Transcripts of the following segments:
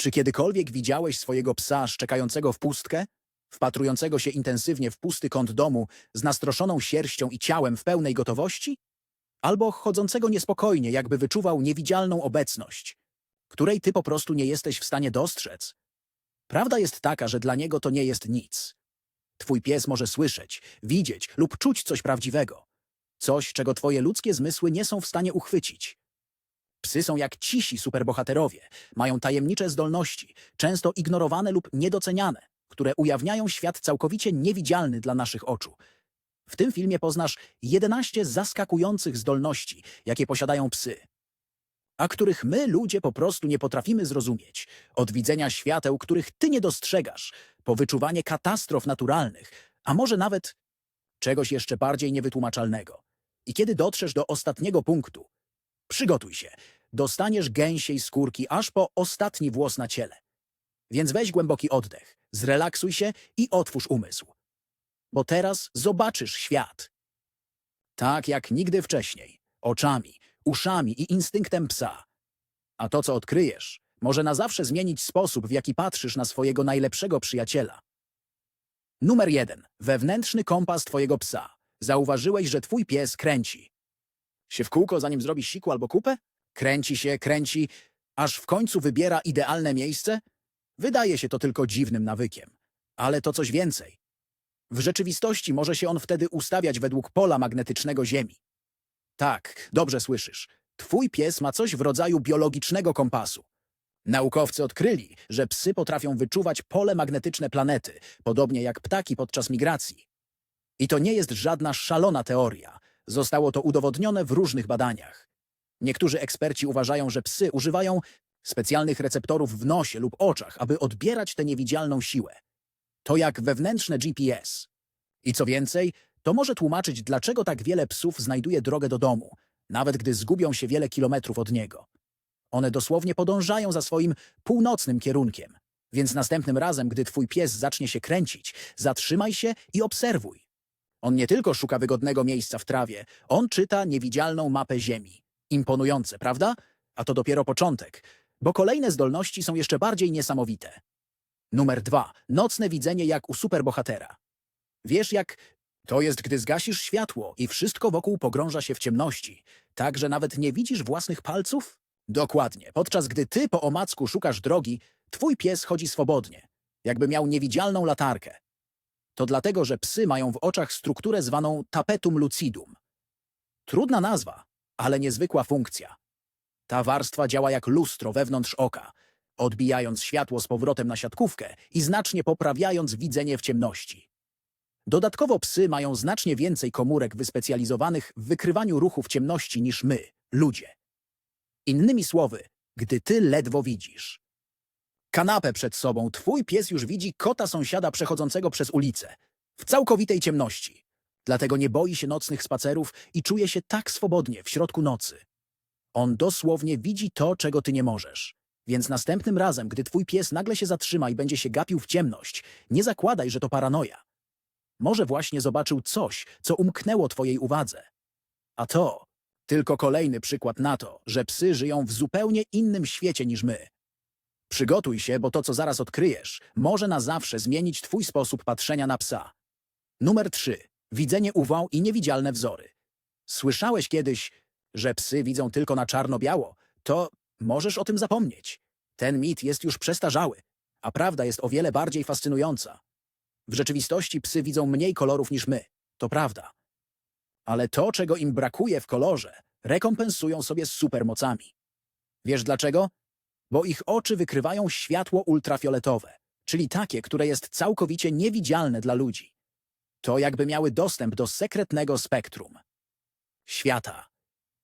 Czy kiedykolwiek widziałeś swojego psa szczekającego w pustkę? Wpatrującego się intensywnie w pusty kąt domu z nastroszoną sierścią i ciałem w pełnej gotowości? Albo chodzącego niespokojnie, jakby wyczuwał niewidzialną obecność, której ty po prostu nie jesteś w stanie dostrzec? Prawda jest taka, że dla niego to nie jest nic. Twój pies może słyszeć, widzieć lub czuć coś prawdziwego. Coś, czego twoje ludzkie zmysły nie są w stanie uchwycić. Psy są jak cisi superbohaterowie. Mają tajemnicze zdolności, często ignorowane lub niedoceniane, które ujawniają świat całkowicie niewidzialny dla naszych oczu. W tym filmie poznasz 11 zaskakujących zdolności, jakie posiadają psy, a których my, ludzie, po prostu nie potrafimy zrozumieć. Od widzenia świateł, których ty nie dostrzegasz, po wyczuwanie katastrof naturalnych, a może nawet czegoś jeszcze bardziej niewytłumaczalnego. I kiedy dotrzesz do ostatniego punktu, przygotuj się, dostaniesz gęsiej skórki aż po ostatni włos na ciele. Więc weź głęboki oddech, zrelaksuj się i otwórz umysł. Bo teraz zobaczysz świat. Tak jak nigdy wcześniej, oczami, uszami i instynktem psa. A to, co odkryjesz, może na zawsze zmienić sposób, w jaki patrzysz na swojego najlepszego przyjaciela. Numer jeden. Wewnętrzny kompas twojego psa. Zauważyłeś, że twój pies kręci. Się w kółko, zanim zrobi siku albo kupę? Kręci się, kręci, aż w końcu wybiera idealne miejsce? Wydaje się to tylko dziwnym nawykiem. Ale to coś więcej. W rzeczywistości może się on wtedy ustawiać według pola magnetycznego Ziemi. Tak, dobrze słyszysz. Twój pies ma coś w rodzaju biologicznego kompasu. Naukowcy odkryli, że psy potrafią wyczuwać pole magnetyczne planety, podobnie jak ptaki podczas migracji. I to nie jest żadna szalona teoria. Zostało to udowodnione w różnych badaniach. Niektórzy eksperci uważają, że psy używają specjalnych receptorów w nosie lub oczach, aby odbierać tę niewidzialną siłę. To jak wewnętrzne GPS. I co więcej, to może tłumaczyć, dlaczego tak wiele psów znajduje drogę do domu, nawet gdy zgubią się wiele kilometrów od niego. One dosłownie podążają za swoim północnym kierunkiem. Więc następnym razem, gdy twój pies zacznie się kręcić, zatrzymaj się i obserwuj. On nie tylko szuka wygodnego miejsca w trawie, on czyta niewidzialną mapę Ziemi. Imponujące, prawda? A to dopiero początek, bo kolejne zdolności są jeszcze bardziej niesamowite. Numer dwa. Nocne widzenie jak u superbohatera. Wiesz, jak to jest, gdy zgasisz światło i wszystko wokół pogrąża się w ciemności, tak że nawet nie widzisz własnych palców? Dokładnie. Podczas gdy ty po omacku szukasz drogi, twój pies chodzi swobodnie, jakby miał niewidzialną latarkę. To dlatego, że psy mają w oczach strukturę zwaną tapetum lucidum. Trudna nazwa, ale niezwykła funkcja. Ta warstwa działa jak lustro wewnątrz oka, odbijając światło z powrotem na siatkówkę i znacznie poprawiając widzenie w ciemności. Dodatkowo psy mają znacznie więcej komórek wyspecjalizowanych w wykrywaniu ruchu w ciemności niż my, ludzie. Innymi słowy, gdy ty ledwo widzisz. Kanapę przed sobą, twój pies już widzi kota sąsiada przechodzącego przez ulicę, w całkowitej ciemności. Dlatego nie boi się nocnych spacerów i czuje się tak swobodnie w środku nocy. On dosłownie widzi to, czego ty nie możesz. Więc następnym razem, gdy twój pies nagle się zatrzyma i będzie się gapił w ciemność, nie zakładaj, że to paranoja. Może właśnie zobaczył coś, co umknęło twojej uwadze. A to tylko kolejny przykład na to, że psy żyją w zupełnie innym świecie niż my. Przygotuj się, bo to, co zaraz odkryjesz, może na zawsze zmienić twój sposób patrzenia na psa. Numer 3. Widzenie UV i niewidzialne wzory. Słyszałeś kiedyś, że psy widzą tylko na czarno-biało? To możesz o tym zapomnieć. Ten mit jest już przestarzały, a prawda jest o wiele bardziej fascynująca. W rzeczywistości psy widzą mniej kolorów niż my, to prawda. Ale to, czego im brakuje w kolorze, rekompensują sobie supermocami. Wiesz dlaczego? Bo ich oczy wykrywają światło ultrafioletowe, czyli takie, które jest całkowicie niewidzialne dla ludzi. To jakby miały dostęp do sekretnego spektrum. Świata.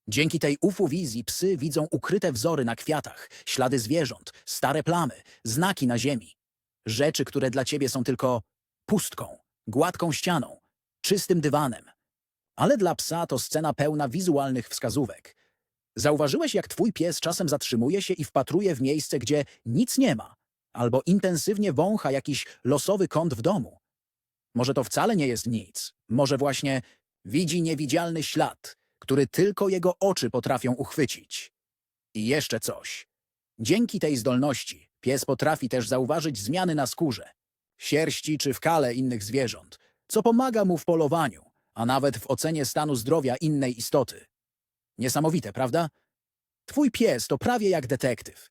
Dzięki tej UFU wizji psy widzą ukryte wzory na kwiatach, ślady zwierząt, stare plamy, znaki na ziemi. Rzeczy, które dla ciebie są tylko pustką, gładką ścianą, czystym dywanem. Ale dla psa to scena pełna wizualnych wskazówek. Zauważyłeś, jak twój pies czasem zatrzymuje się i wpatruje w miejsce, gdzie nic nie ma, albo intensywnie wącha jakiś losowy kąt w domu. Może to wcale nie jest nic. Może właśnie widzi niewidzialny ślad, który tylko jego oczy potrafią uchwycić. I jeszcze coś. Dzięki tej zdolności Pies potrafi też zauważyć zmiany na skórze, sierści czy w kale innych zwierząt, co pomaga mu w polowaniu, a nawet w ocenie stanu zdrowia innej istoty. Niesamowite, prawda? Twój pies to prawie jak detektyw,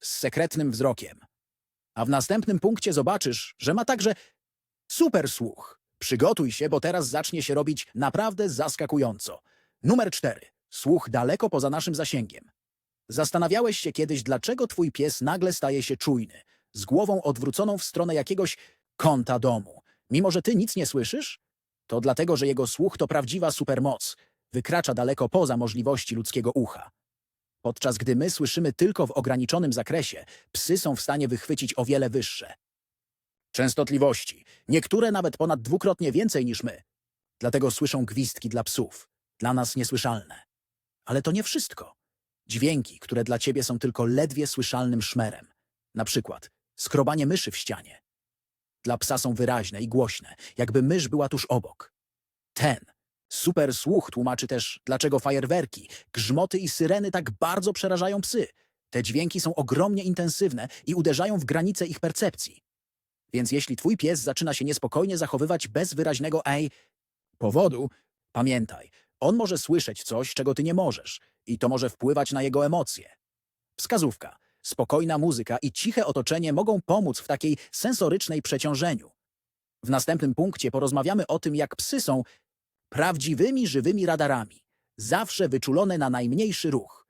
z sekretnym wzrokiem. A w następnym punkcie zobaczysz, że ma także super słuch. Przygotuj się, bo teraz zacznie się robić naprawdę zaskakująco. Numer cztery. Słuch daleko poza naszym zasięgiem. Zastanawiałeś się kiedyś, dlaczego twój pies nagle staje się czujny, z głową odwróconą w stronę jakiegoś kąta domu, mimo że ty nic nie słyszysz? To dlatego, że jego słuch to prawdziwa supermoc, wykracza daleko poza możliwości ludzkiego ucha. Podczas gdy my słyszymy tylko w ograniczonym zakresie, psy są w stanie wychwycić o wiele wyższe częstotliwości, niektóre nawet ponad dwukrotnie więcej niż my. Dlatego słyszą gwizdki dla psów, dla nas niesłyszalne. Ale to nie wszystko. Dźwięki, które dla ciebie są tylko ledwie słyszalnym szmerem. Na przykład skrobanie myszy w ścianie. Dla psa są wyraźne i głośne, jakby mysz była tuż obok. Ten super słuch tłumaczy też, dlaczego fajerwerki, grzmoty i syreny tak bardzo przerażają psy. Te dźwięki są ogromnie intensywne i uderzają w granice ich percepcji. Więc jeśli twój pies zaczyna się niespokojnie zachowywać bez wyraźnego ej powodu, pamiętaj, on może słyszeć coś, czego ty nie możesz i to może wpływać na jego emocje. Wskazówka. Spokojna muzyka i ciche otoczenie mogą pomóc w takiej sensorycznej przeciążeniu. W następnym punkcie porozmawiamy o tym, jak psy są prawdziwymi, żywymi radarami, zawsze wyczulone na najmniejszy ruch.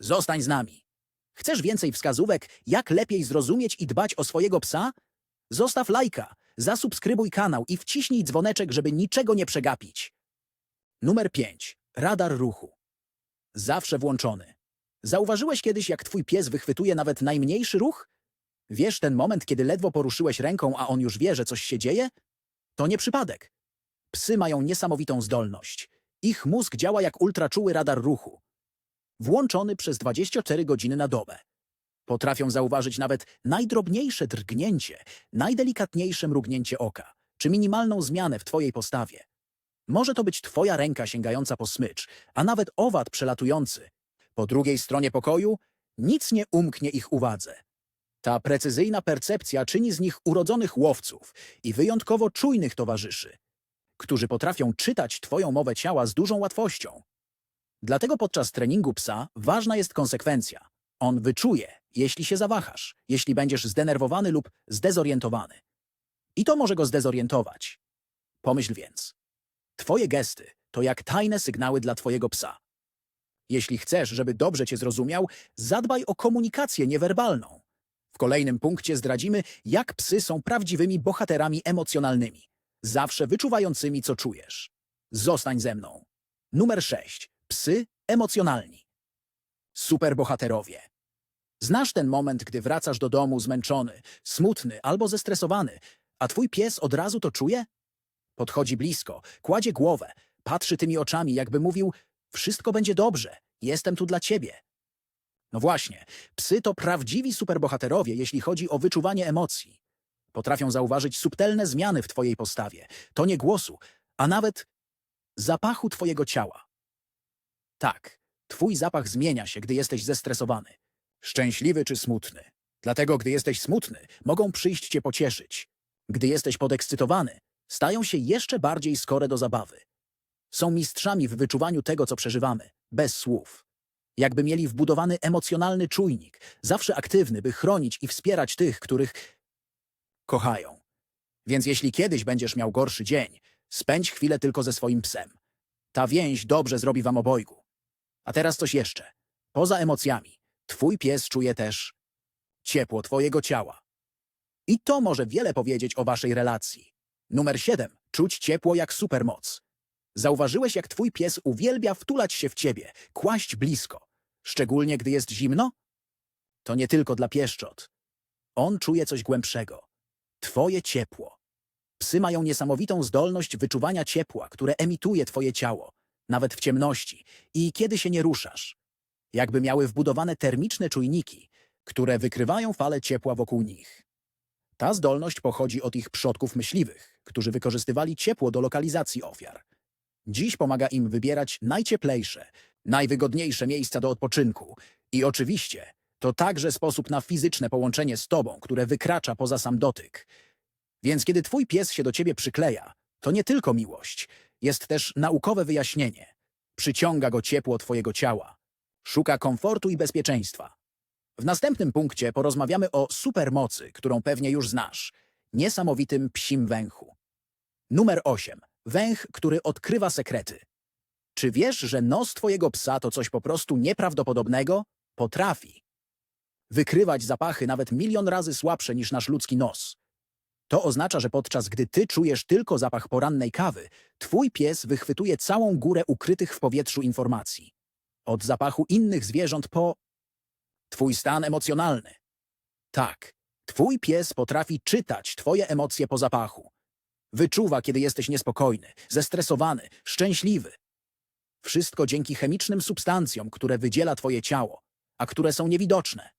Zostań z nami. Chcesz więcej wskazówek, jak lepiej zrozumieć i dbać o swojego psa? Zostaw lajka, zasubskrybuj kanał i wciśnij dzwoneczek, żeby niczego nie przegapić. Numer 5. Radar ruchu. Zawsze włączony. Zauważyłeś kiedyś, jak twój pies wychwytuje nawet najmniejszy ruch? Wiesz ten moment, kiedy ledwo poruszyłeś ręką, a on już wie, że coś się dzieje? To nie przypadek. Psy mają niesamowitą zdolność. Ich mózg działa jak ultraczuły radar ruchu. Włączony przez 24 godziny na dobę. Potrafią zauważyć nawet najdrobniejsze drgnięcie, najdelikatniejsze mrugnięcie oka, czy minimalną zmianę w twojej postawie. Może to być twoja ręka sięgająca po smycz, a nawet owad przelatujący. Po drugiej stronie pokoju nic nie umknie ich uwadze. Ta precyzyjna percepcja czyni z nich urodzonych łowców i wyjątkowo czujnych towarzyszy, którzy potrafią czytać twoją mowę ciała z dużą łatwością. Dlatego podczas treningu psa ważna jest konsekwencja. On wyczuje, jeśli się zawahasz, jeśli będziesz zdenerwowany lub zdezorientowany. I to może go zdezorientować. Pomyśl więc. Twoje gesty to jak tajne sygnały dla twojego psa. Jeśli chcesz, żeby dobrze cię zrozumiał, zadbaj o komunikację niewerbalną. W kolejnym punkcie zdradzimy, jak psy są prawdziwymi bohaterami emocjonalnymi, zawsze wyczuwającymi, co czujesz. Zostań ze mną. Numer 6. Psy emocjonalni. Superbohaterowie. Znasz ten moment, gdy wracasz do domu zmęczony, smutny albo zestresowany, a twój pies od razu to czuje? Podchodzi blisko, kładzie głowę, patrzy tymi oczami, jakby mówił: Wszystko będzie dobrze, jestem tu dla ciebie. No właśnie, psy to prawdziwi superbohaterowie, jeśli chodzi o wyczuwanie emocji. Potrafią zauważyć subtelne zmiany w twojej postawie, tonie głosu, a nawet zapachu twojego ciała. Tak, twój zapach zmienia się, gdy jesteś zestresowany. Szczęśliwy czy smutny. Dlatego, gdy jesteś smutny, mogą przyjść cię pocieszyć. Gdy jesteś podekscytowany, stają się jeszcze bardziej skore do zabawy. Są mistrzami w wyczuwaniu tego, co przeżywamy, bez słów. Jakby mieli wbudowany emocjonalny czujnik, zawsze aktywny, by chronić i wspierać tych, których kochają. Więc jeśli kiedyś będziesz miał gorszy dzień, spędź chwilę tylko ze swoim psem. Ta więź dobrze zrobi wam obojgu. A teraz coś jeszcze. Poza emocjami, twój pies czuje też ciepło twojego ciała. I to może wiele powiedzieć o waszej relacji. Numer 7. Czuć ciepło jak supermoc. Zauważyłeś, jak twój pies uwielbia wtulać się w ciebie, kłaść blisko, szczególnie gdy jest zimno? To nie tylko dla pieszczot. On czuje coś głębszego. Twoje ciepło. Psy mają niesamowitą zdolność wyczuwania ciepła, które emituje twoje ciało, nawet w ciemności i kiedy się nie ruszasz. Jakby miały wbudowane termiczne czujniki, które wykrywają fale ciepła wokół nich. Ta zdolność pochodzi od ich przodków myśliwych, którzy wykorzystywali ciepło do lokalizacji ofiar. Dziś pomaga im wybierać najcieplejsze, najwygodniejsze miejsca do odpoczynku i oczywiście To także sposób na fizyczne połączenie z tobą, które wykracza poza sam dotyk. Więc kiedy twój pies się do ciebie przykleja, to nie tylko miłość, jest też naukowe wyjaśnienie. Przyciąga go ciepło twojego ciała. Szuka komfortu i bezpieczeństwa. W następnym punkcie porozmawiamy o supermocy, którą pewnie już znasz. Niesamowitym psim węchu. Numer 8. Węch, który odkrywa sekrety. Czy wiesz, że nos twojego psa to coś po prostu nieprawdopodobnego? Potrafi. Wykrywać zapachy nawet milion razy słabsze niż nasz ludzki nos. To oznacza, że podczas gdy ty czujesz tylko zapach porannej kawy, twój pies wychwytuje całą górę ukrytych w powietrzu informacji. Od zapachu innych zwierząt po twój stan emocjonalny. Tak, twój pies potrafi czytać twoje emocje po zapachu. Wyczuwa, kiedy jesteś niespokojny, zestresowany, szczęśliwy. Wszystko dzięki chemicznym substancjom, które wydziela twoje ciało, a które są niewidoczne.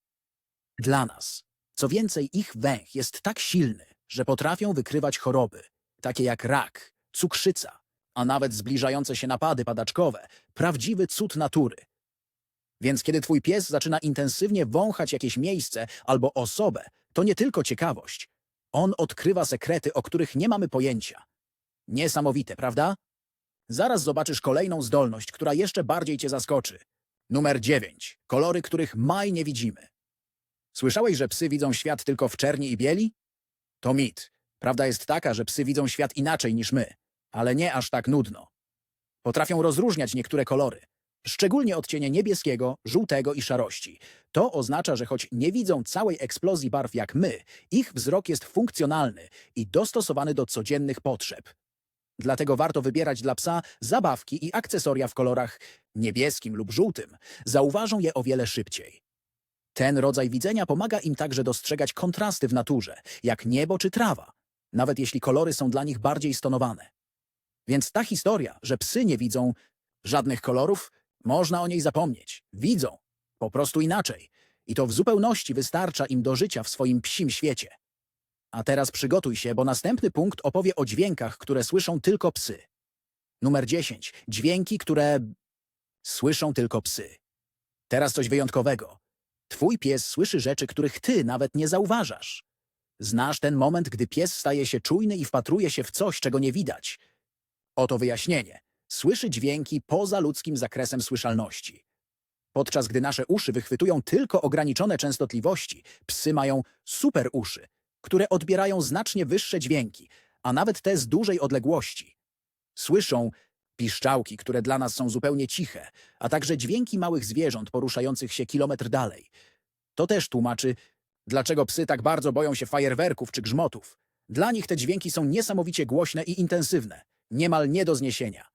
Dla nas. Co więcej, ich węch jest tak silny, że potrafią wykrywać choroby, takie jak rak, cukrzyca, a nawet zbliżające się napady padaczkowe, prawdziwy cud natury. Więc kiedy twój pies zaczyna intensywnie wąchać jakieś miejsce albo osobę, to nie tylko ciekawość. On odkrywa sekrety, o których nie mamy pojęcia. Niesamowite, prawda? Zaraz zobaczysz kolejną zdolność, która jeszcze bardziej cię zaskoczy. Numer 9. Kolory, których maj nie widzimy. Słyszałeś, że psy widzą świat tylko w czerni i bieli? To mit. Prawda jest taka, że psy widzą świat inaczej niż my, ale nie aż tak nudno. Potrafią rozróżniać niektóre kolory, szczególnie odcienie niebieskiego, żółtego i szarości. To oznacza, że choć nie widzą całej eksplozji barw jak my, ich wzrok jest funkcjonalny i dostosowany do codziennych potrzeb. Dlatego warto wybierać dla psa zabawki i akcesoria w kolorach niebieskim lub żółtym. Zauważą je o wiele szybciej. Ten rodzaj widzenia pomaga im także dostrzegać kontrasty w naturze, jak niebo czy trawa, nawet jeśli kolory są dla nich bardziej stonowane. Więc ta historia, że psy nie widzą żadnych kolorów, można o niej zapomnieć. Widzą, po prostu inaczej. I to w zupełności wystarcza im do życia w swoim psim świecie. A teraz przygotuj się, bo następny punkt opowie o dźwiękach, które słyszą tylko psy. Numer 10. Dźwięki, które słyszą tylko psy. Teraz coś wyjątkowego. Twój pies słyszy rzeczy, których ty nawet nie zauważasz. Znasz ten moment, gdy pies staje się czujny i wpatruje się w coś, czego nie widać. Oto wyjaśnienie. Słyszy dźwięki poza ludzkim zakresem słyszalności. Podczas gdy nasze uszy wychwytują tylko ograniczone częstotliwości, psy mają super uszy, które odbierają znacznie wyższe dźwięki, a nawet te z dużej odległości. Słyszą piszczałki, które dla nas są zupełnie ciche, a także dźwięki małych zwierząt poruszających się kilometr dalej. To też tłumaczy, dlaczego psy tak bardzo boją się fajerwerków czy grzmotów. Dla nich te dźwięki są niesamowicie głośne i intensywne, niemal nie do zniesienia.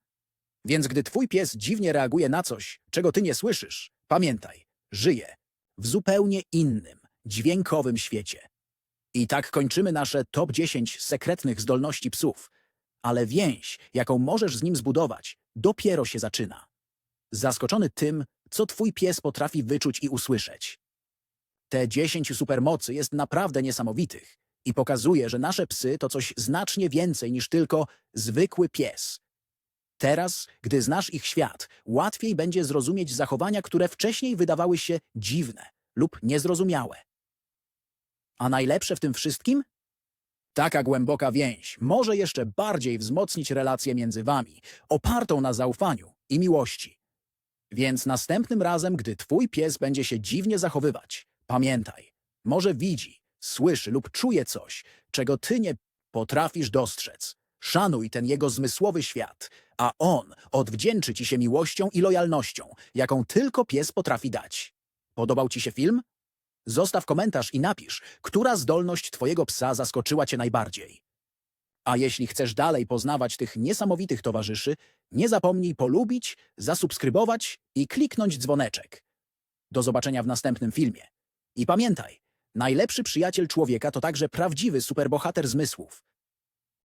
Więc gdy twój pies dziwnie reaguje na coś, czego ty nie słyszysz, pamiętaj, żyje w zupełnie innym, dźwiękowym świecie. I tak kończymy nasze top 10 sekretnych zdolności psów. Ale więź, jaką możesz z nim zbudować, dopiero się zaczyna. Zaskoczony tym, co twój pies potrafi wyczuć i usłyszeć. Te 10 supermocy jest naprawdę niesamowitych i pokazuje, że nasze psy to coś znacznie więcej niż tylko zwykły pies. Teraz, gdy znasz ich świat, łatwiej będzie zrozumieć zachowania, które wcześniej wydawały się dziwne lub niezrozumiałe. A najlepsze w tym wszystkim? Taka głęboka więź może jeszcze bardziej wzmocnić relację między wami, opartą na zaufaniu i miłości. Więc następnym razem, gdy twój pies będzie się dziwnie zachowywać, pamiętaj, może widzi, słyszy lub czuje coś, czego ty nie potrafisz dostrzec. Szanuj ten jego zmysłowy świat, a on odwdzięczy ci się miłością i lojalnością, jaką tylko pies potrafi dać. Podobał ci się film? Zostaw komentarz i napisz, która zdolność twojego psa zaskoczyła cię najbardziej. A jeśli chcesz dalej poznawać tych niesamowitych towarzyszy, nie zapomnij polubić, zasubskrybować i kliknąć dzwoneczek. Do zobaczenia w następnym filmie. I pamiętaj, najlepszy przyjaciel człowieka to także prawdziwy superbohater zmysłów.